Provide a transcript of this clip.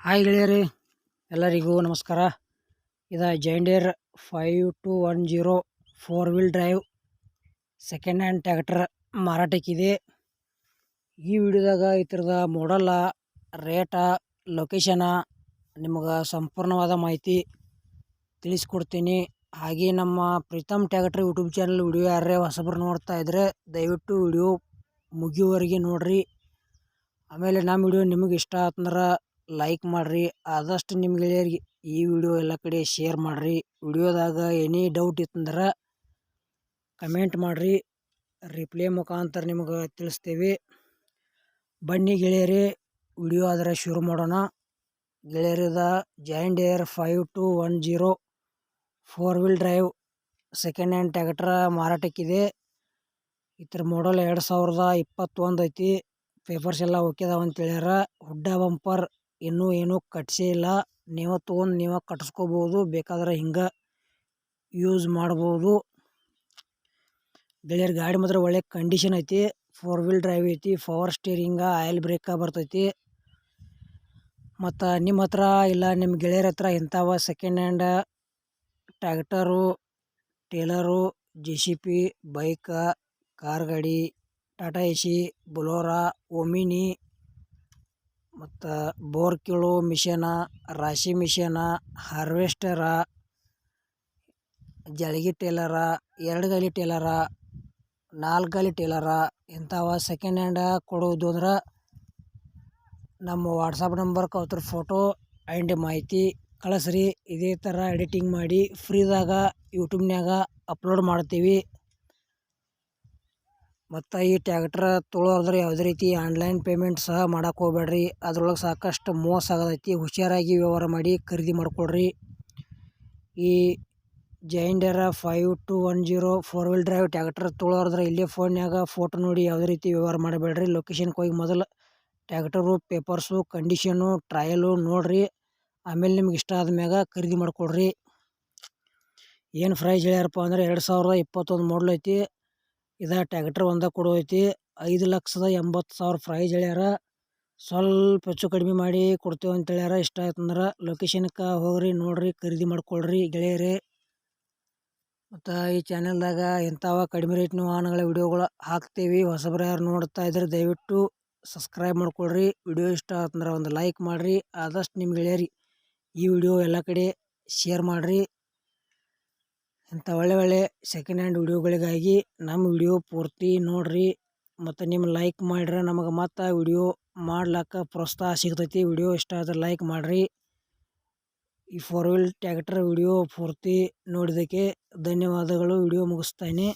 Hi ಗೆಳೆಯರಿ, ಎಲ್ಲರಿಗೂ ನಮಸ್ಕಾರ. ಇದು John Deere five two one zero four wheel drive second hand tractor ಮಾರಾಟಕ್ಕಿದೆ. ಈ ವಿಡಿಯೋದಾಗ ಈ ಥರದ ಮಾಡಲ್ಲ ರೇಟ ಲೊಕೇಶನ ನಿಮಗೆ ಸಂಪೂರ್ಣವಾದ ಮಾಹಿತಿ ತಿಳಿಸ್ಕೊಡ್ತೀನಿ. ಹಾಗೆ ನಮ್ಮ Pritam tractor YouTube channel video ಯಾರೇ ಹೊಸಬ್ರು ನೋಡ್ತಾ ಇದ್ದರೆ ದಯವಿಟ್ಟು ವಿಡಿಯೋ ಮುಗಿಯುವವರೆಗೆ ನೋಡಿರಿ. ಆಮೇಲೆ ನಮ್ಮ ವಿಡಿಯೋ ನಿಮಗೆ ಇಷ್ಟ ಆತಂದ್ರೆ ಲೈಕ್ ಮಾಡಿರಿ. ಆದಷ್ಟು ನಿಮ್ಮ ಗೆಳೆಯರಿಗೆ ಈ ವಿಡಿಯೋ ಎಲ್ಲ ಕಡೆ ಶೇರ್ ಮಾಡಿರಿ. ವಿಡಿಯೋದಾಗ ಎನಿ ಡೌಟ್ ಇತ್ತಂದ್ರೆ ಕಮೆಂಟ್ ಮಾಡಿರಿ. ರಿಪ್ಲೈ ಮುಖಾಂತರ ನಿಮಗೆ ತಿಳಿಸ್ತೇವೆ. ಬನ್ನಿ ಗೆಳೆಯರೇ ವಿಡಿಯೋ ಆದರೆ ಶುರು ಮಾಡೋಣ. ಗೆಳೆಯರಿದ John Deere five two one zero four wheel drive second hand tractor ಮಾರಾಟಕ್ಕಿದೆ. ಇದ್ರ ಮಾಡಲ್ ಎರಡು ಸಾವಿರದ ಇಪ್ಪತ್ತೊಂದು ಐತಿ. ಪೇಪರ್ಸ್ ಎಲ್ಲ ಅದಾವ ಅಂತ ಹೇಳ್ಯಾರ. ಹುಡ್ಡ ಬಂಪರ್ ಇನ್ನೂ ಏನೂ ಇಲ್ಲ. ನೀವು ತೊಗೊಂಡು ನೀವು ಕಟ್ಸ್ಕೋಬೋದು. ಬೇಕಾದ್ರೆ ಹಿಂಗೆ ಯೂಸ್ ಮಾಡ್ಬೋದು. ಗೆಳೆಯರ್ ಗಾಡಿ ಮಾತ್ರ ಒಳ್ಳೆ ಕಂಡೀಷನ್ ಐತಿ. ಫೋರ್ ವೀಲ್ ಡ್ರೈವ್ ಐತಿ ಪವರ್ ಸ್ಟೀರಿಂಗ ಆಯಿಲ್ ಬ್ರೇಕ ಬರ್ತೈತಿ. ಮತ್ತು ನಿಮ್ಮ ಹತ್ರ ಇಲ್ಲ, ನಿಮ್ಮ ಗೆಳೆಯರ ಹತ್ರ ಇಂಥವ second hand tractor trailer J C B bike car ಗಾಡಿ Tata A C Bolero Omni ಮತ್ತು ಬೋರ್ ಕೀಳೋ ಮಿಷನ, ರಾಶಿ ಮಿಷನ, ಹಾರ್ವೆಸ್ಟರ ಜಳಗಿ ಟೇಲರ, ಎರಡು ಗಲಿ ಟೇಲರ, ನಾಲ್ಕು ಗಲಿ ಟೇಲರ ಇಂಥವ ಸೆಕೆಂಡ್ ಹ್ಯಾಂಡ ಕೊಡೋದು ಅಂದ್ರೆ ನಮ್ಮ ವಾಟ್ಸಪ್ ನಂಬರ್ ಅವ್ರ ಫೋಟೋ ಆ್ಯಂಡ್ ಮಾಹಿತಿ ಕಳಿಸ್ರಿ. ಇದೇ ಥರ ಎಡಿಟಿಂಗ್ ಮಾಡಿ ಫ್ರೀದಾಗ ಯೂಟ್ಯೂಬ್ನ್ಯಾಗ ಅಪ್ಲೋಡ್ ಮಾಡ್ತೀವಿ. ಮತ್ತು ಈ ಟ್ಯಾಕ್ಟ್ರ ತೊಗೊಳೋದ್ರೆ ಯಾವುದೇ ರೀತಿ ಆನ್ಲೈನ್ ಪೇಮೆಂಟ್ ಸಹ ಮಾಡಕ್ಕೆ ಹೋಗ್ಬೇಡ್ರಿ ಅದ್ರೊಳಗೆ ಸಾಕಷ್ಟು ಮೋಸ ಆಗತೈತಿ ಹುಷಾರಾಗಿ ವ್ಯವಹಾರ ಮಾಡಿ ಖರೀದಿ ಮಾಡಿಕೊಳ್ರಿ. ಈ John Deere five two one zero four wheel drive tractor ತೊಗೊಳೋದ್ರೆ ಇಲ್ಲೇ ಫೋನ್ಯಾಗ ಫೋಟೋ ನೋಡಿ ಯಾವುದೇ ರೀತಿ ವ್ಯವಹಾರ ಮಾಡಬೇಡ್ರಿ ಲೊಕೇಶನ್ಗೆ ಹೋಗಿ ಮೊದಲು ಟ್ಯಾಕ್ಟರು ಪೇಪರ್ಸು ಕಂಡೀಷನು ಟ್ರಯಲು ನೋಡಿರಿ. ಆಮೇಲೆ ನಿಮ್ಗೆ ಇಷ್ಟ ಆದ್ಮ್ಯಾಗ ಖರೀದಿ ಮಾಡಿಕೊಳ್ರಿ. ಏನು ಪ್ರೈಸ್ ಹೇಳ್ಯಾರಪ್ಪ ಅಂದ್ರೆ ಎರಡು ಸಾವಿರದ ಇಪ್ಪತ್ತೊಂದು ಮಾಡಲ್ ಐತಿ. ಇದು ಟ್ಯಾಕ್ಟರ್ ಒಂದ ಕೊಡು ಐತಿ ಐದು ಲಕ್ಷದ ಎಂಬತ್ತು ಸಾವಿರ ಪ್ರೈಸ್ ಹೇಳ್ಯಾರ. ಸ್ವಲ್ಪ ಹೆಚ್ಚು ಕಡಿಮೆ ಮಾಡಿ ಕೊಡ್ತೇವೆ ಅಂತ ಹೇಳ್ಯಾರ. ಇಷ್ಟ ಆಯ್ತಂದ್ರೆ ಲೊಕೇಶನ್ಗೆ ಹೋಗ್ರಿ, ನೋಡ್ರಿ, ಖರೀದಿ ಮಾಡ್ಕೊಳ್ರಿ ಗೆಳೆಯರೇ. ಮತ್ತು ಈ ಚಾನೆಲ್ದಾಗ ಇಂಥವ ಕಡಿಮೆ ರೇಟ್ನ ವಾಹನಗಳ ವಿಡಿಯೋಗಳು ಹಾಕ್ತೀವಿ. ಹೊಸಬ್ರು ಯಾರು ನೋಡ್ತಾ ಇದ್ರೆ ದಯವಿಟ್ಟು ಸಬ್ಸ್ಕ್ರೈಬ್ ಮಾಡ್ಕೊಳ್ರಿ. ವಿಡಿಯೋ ಇಷ್ಟ ಆಯ್ತಂದ್ರೆ ಒಂದು ಲೈಕ್ ಮಾಡಿರಿ. ಆದಷ್ಟು ನಿಮ್ಗೆ ಗೆಳೆಯರಿ ಈ ವಿಡಿಯೋ ಎಲ್ಲ ಕಡೆ ಶೇರ್ ಮಾಡಿರಿ. ಇಂಥ ಒಳ್ಳೆ ಒಳ್ಳೆ ಸೆಕೆಂಡ್ ಹ್ಯಾಂಡ್ ವಿಡಿಯೋಗಳಿಗಾಗಿ ನಮ್ಮ ವಿಡಿಯೋ ಪೂರ್ತಿ ನೋಡ್ರಿ. ಮತ್ತು ನಿಮ್ಮ ಲೈಕ್ ಮಾಡಿದ್ರೆ ನಮಗೆ ಮತ್ತೆ ವಿಡಿಯೋ ಮಾಡ್ಲಿಕ್ಕೆ ಪ್ರೋತ್ಸಾಹ ಸಿಗ್ತೈತಿ. ವಿಡಿಯೋ ಇಷ್ಟ ಆದ್ರೆ ಲೈಕ್ ಮಾಡಿರಿ. ಈ ಫೋರ್ ವೀಲ್ ಟ್ಯಾಕ್ಟರ್ ವಿಡಿಯೋ ಪೂರ್ತಿ ನೋಡಿದ್ದಕ್ಕೆ ಧನ್ಯವಾದಗಳು. ವಿಡಿಯೋ ಮುಗಿಸ್ತಾಯಿನಿ